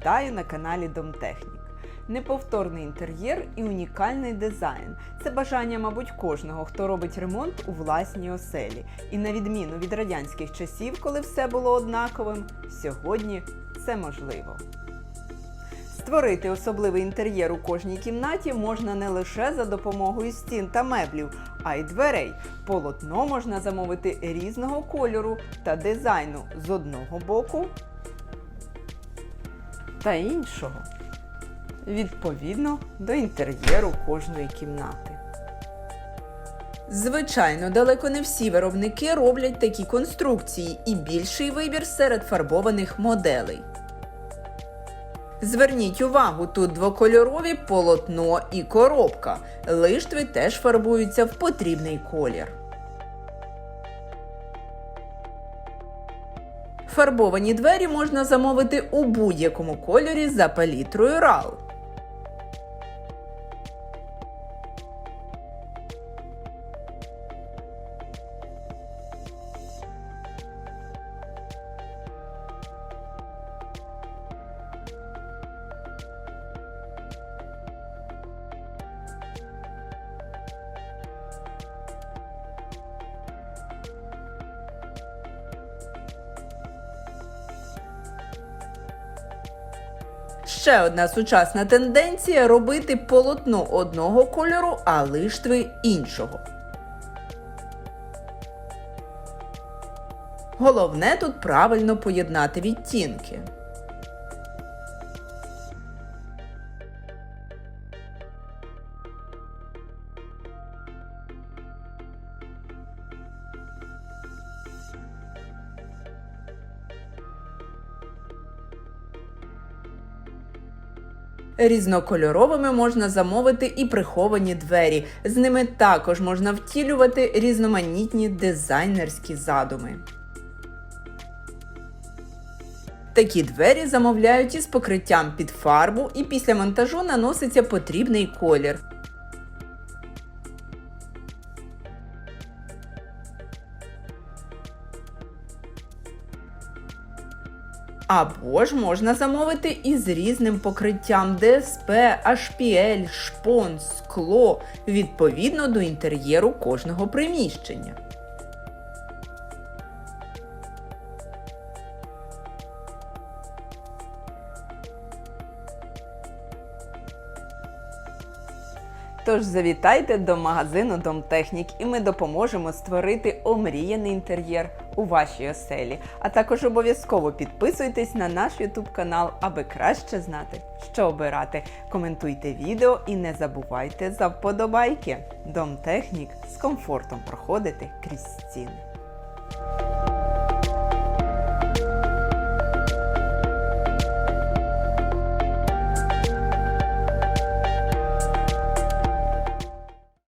Вітаю на каналі Домтехнік. Неповторний інтер'єр і унікальний дизайн це бажання, мабуть, кожного, хто робить ремонт у власній оселі. І на відміну від радянських часів, коли все було однаковим, сьогодні це можливо. Створити особливий інтер'єр у кожній кімнаті можна не лише за допомогою стін та меблів, а й дверей. Полотно можна замовити різного кольору та дизайну з одного боку та іншого. Відповідно до інтер'єру кожної кімнати. Звичайно, далеко не всі виробники роблять такі конструкції і більший вибір серед фарбованих моделей. Зверніть увагу, тут двокольорові полотно і коробка. Лиштви теж фарбуються в потрібний колір. Фарбовані двері можна замовити у будь-якому кольорі за палітрою RAL. Ще одна сучасна тенденція робити полотно одного кольору, а лиштви іншого. Головне тут правильно поєднати відтінки. Різнокольоровими можна замовити і приховані двері. З ними також можна втілювати різноманітні дизайнерські задуми. Такі двері замовляють із покриттям під фарбу і після монтажу наноситься потрібний колір. Або ж можна замовити із різним покриттям ДСП, HPL, шпон, скло відповідно до інтер'єру кожного приміщення. Тож завітайте до магазину Домтехнік і ми допоможемо створити омріяний інтер'єр у вашій оселі. А також обов'язково підписуйтесь на наш YouTube канал, аби краще знати, що обирати. Коментуйте відео і не забувайте за вподобайки. Дом технік з комфортом проходити крізь стіни.